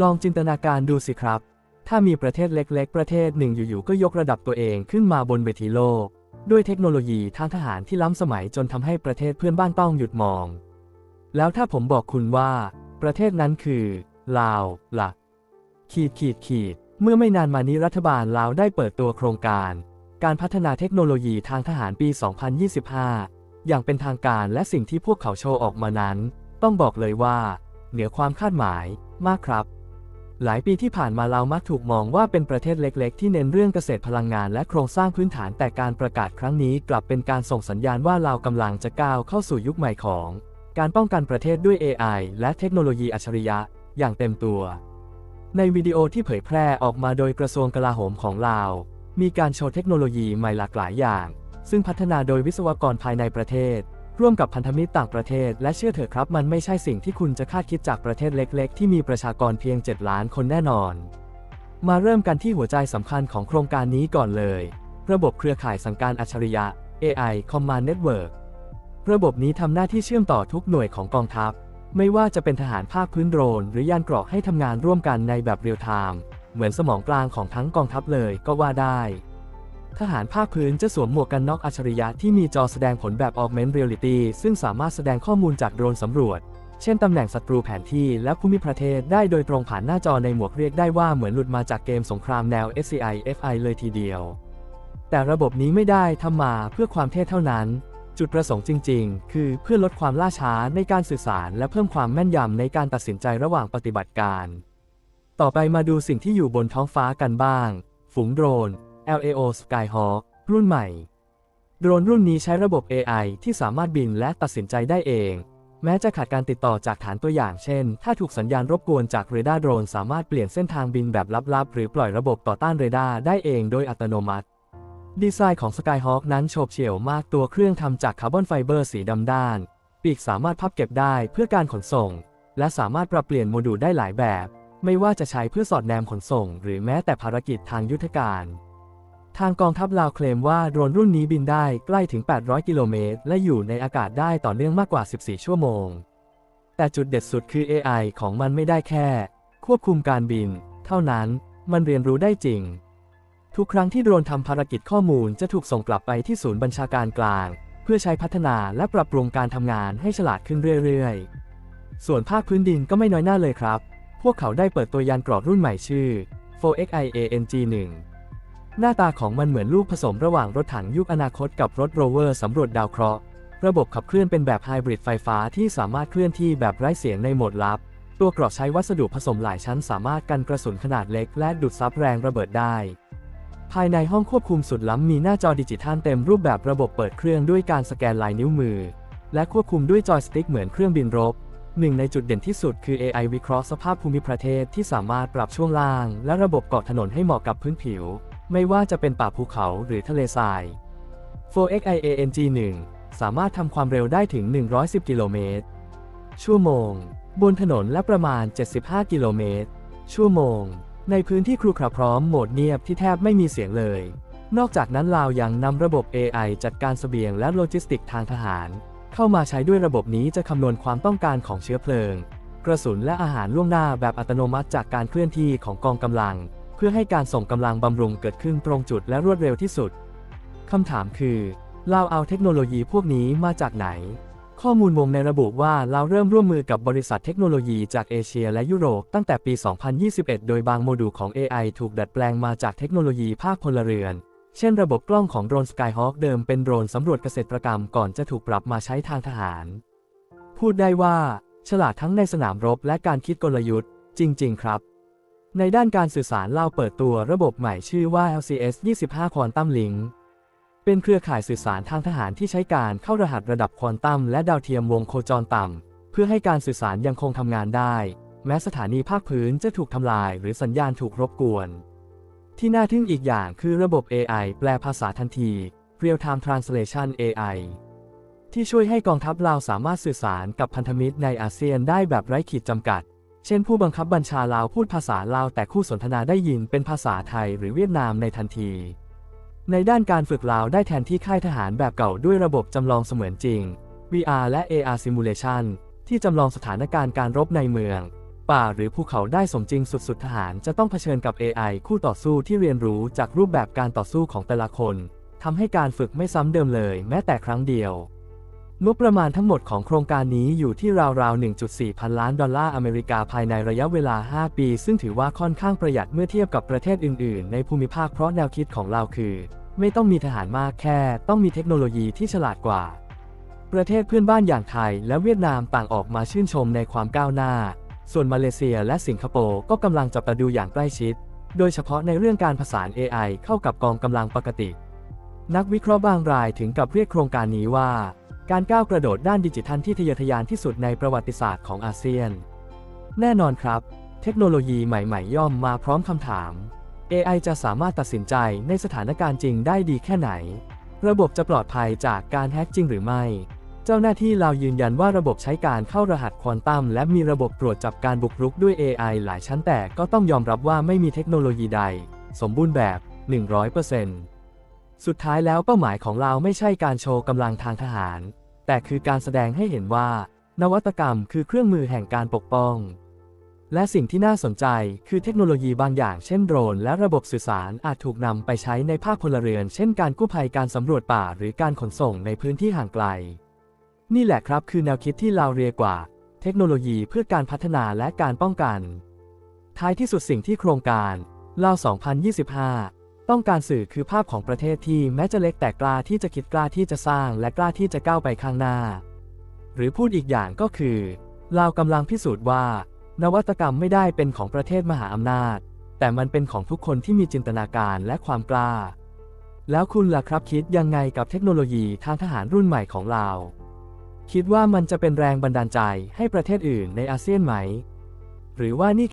ลองจินตนาการดูสิครับ ถ้ามีประเทศเล็ก ๆ ประเทศหนึ่งอยู่ๆ ก็ยกระดับตัวเองขึ้นมาบนเวทีโลก ด้วยเทคโนโลยีทางทหารที่ล้ำสมัยจนทำให้ประเทศเพื่อนบ้านต้องหยุดมอง แล้วถ้าผมบอกคุณว่า ประเทศนั้นคือลาวล่ะ ขีดขีดขีด เมื่อไม่นานมานี้รัฐบาลลาวได้เปิดตัวโครงการ การพัฒนาเทคโนโลยีทางทหารปี 2025 อย่างเป็นทางการและสิ่งที่พวกเขาโชว์ออกมานั้น ต้องบอกเลยว่า เหนือความคาดหมายมากครับ หลายปีที่ผ่านมาลาวมักถูกมองว่าเป็นประเทศเล็ก ๆ ที่เน้นเรื่องเกษตรพลังงานและโครงสร้างพื้นฐานแต่การประกาศครั้งนี้กลับเป็นการส่งสัญญาณว่าลาวกำลังจะก้าวเข้าสู่ยุคใหม่ของ การป้องกันประเทศด้วย AI และเทคโนโลยีอัจฉริยะ อย่างเต็มตัว ในวิดีโอที่เผยแพร่ออกมาโดยกระทรวงกลาโหมของลาว มีการโชว์เทคโนโลยีใหม่หลากหลายอย่าง ซึ่งพัฒนาโดยวิศวกรภายในประเทศ ร่วมกับพันธมิตรต่างประเทศ และเชื่อเถอะครับ มันไม่ใช่สิ่งที่คุณจะคาดคิดจากประเทศเล็ก ๆ ที่มีประชากรเพียง 7 ล้านคนแน่นอน มาเริ่มกันที่หัวใจสำคัญของโครงการนี้ก่อนเลย ระบบเครือข่ายสั่งการอัจฉริยะ AI Command Network ระบบนี้ทำหน้าที่เชื่อมต่อทุกหน่วยของกองทัพ ไม่ว่าจะเป็นทหารภาคพื้นโดรน หรือยานเกราะให้ทำงานร่วมกันในแบบเรียลไทม์เหมือนสมองกลางของทั้งกองทัพเลยก็ว่าได้ ทหารภาคพื้นจะสวมหมวกกันน็อกอัจฉริยะที่มีจอแสดงผลแบบ Augmented Reality ซึ่งสามารถแสดงข้อมูลจากโดรนสำรวจ เช่นตำแหน่งศัตรูแผนที่และภูมิประเทศได้โดยตรงผ่านหน้าจอในหมวกเรียกได้ว่าเหมือนหลุดมาจากเกมสงครามแนว SCI FI เลยทีเดียว แต่ระบบนี้ไม่ได้ทำมาเพื่อความเท่เท่านั้น จุดประสงค์จริง ๆ คือเพื่อลดความล่าช้าในการสื่อสาร และเพิ่มความแม่นยำในการตัดสินใจระหว่างปฏิบัติการ ต่อไปมาดูสิ่งที่อยู่บนท้องฟ้ากันบ้าง ฝูงโดรน LAO Skyhawk รุ่นใหม่ โดรนรุ่นนี้ใช้ระบบ AI ที่สามารถบินและตัดสินใจได้เอง แม้จะขาดการติดต่อจากฐานตัวอย่างเช่น ถ้าถูกสัญญาณรบกวนจากเรดาร์โดรนสามารถเปลี่ยนเส้นทางบินแบบลับๆ หรือปล่อยระบบต่อต้านเรดาร์ได้เองโดยอัตโนมัติ ดีไซน์ของ Skyhawk นั้นโฉบเฉี่ยวมากตัวเครื่องทำจากคาร์บอนไฟเบอร์สีดำด้าน ปีกสามารถพับเก็บได้เพื่อการขนส่ง และสามารถปรับเปลี่ยนโมดูลได้หลายแบบ ไม่ว่าจะใช้เพื่อสอดแนมขนส่ง หรือแม้แต่ภารกิจทางยุทธการ ทางกองทัพลาวเคลมว่าโดรนรุ่นนี้บินได้ใกล้ถึง 800 กิโลเมตร และอยู่ในอากาศได้ต่อเนื่องมากกว่า 14 ชั่วโมง แต่จุดเด็ดสุดคือ AI ของมันไม่ได้แค่ ควบคุมการบิน เท่านั้นมันเรียนรู้ได้จริง ทุกครั้งที่โดรนทำภารกิจข้อมูลจะถูกส่งกลับไปที่ศูนย์บัญชาการกลาง เพื่อใช้พัฒนาและปรับปรุงการทำงานให้ฉลาดขึ้นเรื่อยๆ ส่วนภาคพื้นดินก็ไม่น้อยหน้าเลยครับ พวกเขาได้เปิดตัวยานเกราะรุ่นใหม่ชื่อ 4XIANG1 หน้าตาของมันเหมือนลูกผสมระหว่างรถถังยุคอนาคตกับรถโรเวอร์สำรวจดาวเคราะห์ระบบขับเคลื่อนเป็นแบบไฮบริดไฟฟ้าที่สามารถเคลื่อนที่แบบไร้เสียงในโหมดลับ ตัวเกราะใช้วัสดุผสมหลายชั้นสามารถกันกระสุนขนาดเล็กและดูดซับแรงระเบิดได้ ภายในห้องควบคุมสุดล้ำมีหน้าจอดิจิทัลเต็มรูปแบบระบบเปิดเครื่องด้วยการสแกนลายนิ้วมือ และควบคุมด้วยจอยสติ๊กเหมือนเครื่องบินรบหนึ่งในจุดเด่นที่สุดคือ AI วิเคราะห์สภาพภูมิประเทศที่สามารถปรับช่วงล่าง และระบบเกาะถนนให้เหมาะกับพื้นผิว ไม่ว่าจะเป็นป่าภูเขาหรือทะเลทราย 4XIANG1 สามารถทำความเร็วได้ถึง 110 กิโลเมตร ชั่วโมง บนถนนและประมาณ 75 กิโลเมตร ชั่วโมง ในพื้นที่ครูขระพร้อมโหมดเงียบที่แทบไม่มีเสียงเลย นอกจากนั้นลาวยังนำระบบ AI จัดการเสบียงและโลจิสติกทางทหาร เข้ามาใช้ด้วยระบบนี้จะคำนวณความต้องการของเชื้อเพลิง กระสุนและอาหารล่วงหน้าแบบอัตโนมัติจากการเคลื่อนที่ของกองกำลัง พื่อให้การส่งกำลังบำรุงเกิดขึ้นตรงจุดและรวดเร็วที่สุด คำถามคือลาเอาเทคโนโลยีพวกนี้มาจากไหน ข้อมูลวงในระบุว่าเราเริ่มร่วมมือกับบริษัทเทคโนโลยีจากเอเชียและยุโรปตั้งแต่ปี 2021 โดยบางโมดูลของ AI ถูกดัดแปลงมาจากเทคโนโลยีภาคพลเรือน เช่นระบบกล้องของโดรน Skyhawk เดิมเป็นโดรนสำรวจเกษตรกรรมก่อนจะถูกปรับมาใช้ทางทหาร พูดได้ว่า ฉลาดทั้งในสนามรบและการคิดกลยุทธ์ จริง ๆ ครับ ในด้านการสื่อสารเราเปิดตัวระบบใหม่ชื่อว่า LCS 25 Quantum Link เป็นเครือข่ายสื่อสารทางทหารที่ใช้การเข้ารหัสระดับควอนตัมและดาวเทียมวงโคจรต่ำ เพื่อให้การสื่อสารยังคงทำงานได้ แม้สถานีภาคพื้นจะถูกทำลายหรือสัญญาณถูกรบกวน ที่น่าทึ่งอีกอย่างคือระบบ AI แปลภาษาทันที Real Time Translation AI ที่ช่วยให้กองทัพลาวสามารถสื่อสารกับพันธมิตรในอาเซียนได้แบบไร้ขีดจำกัด เช่นผู้บังคับบัญชาลาวพูดภาษาลาวแต่คู่สนทนาได้ยินเป็นภาษาไทยหรือเวียดนามในทันที ในด้านการฝึกลาวได้แทนที่ค่ายทหารแบบเก่าด้วยระบบจำลองเสมือนจริง VR และ AR Simulation ที่จำลองสถานการณ์การรบในเมืองปป่าหรือภูเขาได้สมจริงสุดๆทหารจะต้องเผชิญกับ AI คู่ต่อสู้ที่เรียนรู้จากรูปแบบการต่อสู้ของแต่ละคนทำให้การฝึกไม่ซ้ำเดิมเลยแม้แต่ครั้งเดียว งบประมาณทั้งหมดของโครงการนี้อยู่ที่ราวๆ 1.4 พันล้านดอลลาร์อเมริกาภายในระยะเวลา 5 ปี ซึ่งถือว่าค่อนข้างประหยัดเมื่อเทียบกับประเทศอื่น ๆ ในภูมิภาคเพราะแนวคิดของเราคือ ไม่ต้องมีทหารมากแค่ ต้องมีเทคโนโลยีที่ฉลาดกว่า ประเทศเพื่อนบ้านอย่างไทย และเวียดนามต่างออกมาชื่นชมในความก้าวหน้า ส่วนมาเลเซียและสิงคโปร์ก็กำลังจับตาดูอย่างใกล้ชิด โดยเฉพาะในเรื่องการผสาน AI เข้ากับกองกำลังปกติ นักวิเคราะห์บางรายถึงกับเรียกโครงการนี้ว่า การก้าวกระโดดด้านดิจิทัลที่ทะเยอทะยานที่สุดในประวัติศาสตร์ของอาเซียน แน่นอนครับ เทคโนโลยีใหม่ ๆ ย่อมมาพร้อมคำถาม AI จะสามารถตัดสินใจในสถานการณ์จริงได้ดีแค่ไหน ระบบจะปลอดภัยจากการแฮ็กจริงหรือไม่ เจ้าหน้าที่เรายืนยันว่าระบบใช้การเข้ารหัสควอนตัมและมีระบบตรวจจับการบุกรุกด้วย AI หลายชั้นแต่ก็ต้องยอมรับว่าไม่มีเทคโนโลยีใด สมบูรณ์แบบ 100%สุดท้ายแล้วเป้าหมายของเราไม่ใช่การโชว์กำลังทางทหาร แต่คือการแสดงให้เห็นว่า นวัตกรรมคือเครื่องมือแห่งการปกป้อง และสิ่งที่น่าสนใจคือเทคโนโลยีบางอย่างเช่นโดรน และระบบสื่อสารอาจถูกนำไปใช้ในภาคพลเรือน เช่นการกู้ภัยการสำรวจป่า หรือการขนส่งในพื้นที่ห่างไกล นี่แหละครับคือแนวคิดที่เราเรียกว่า เทคโนโลยีเพื่อการพัฒนาและการป้องกัน ท้ายที่สุดสิ่งที่โครงการเล่า2025 ต้องการสื่อคือภาพของประเทศที่แม้จะเล็กแต่กล้าที่จะคิดกล้าที่จะสร้างและกล้าที่จะก้าวไปข้างหน้า หรือพูดอีกอย่างก็คือเรากำลังพิสูจน์ว่า นวัตกรรมไม่ได้เป็นของประเทศมหาอำนาจ แต่มันเป็นของทุกคนที่มีจินตนาการและความกล้า แล้วคุณล่ะครับคิดยังไงกับเทคโนโลยีทางทหารรุ่นใหม่ของเราคิดว่ามันจะเป็นแรงบันดาลใจให้ประเทศอื่นในอาเซียนไหม หรือว่านี่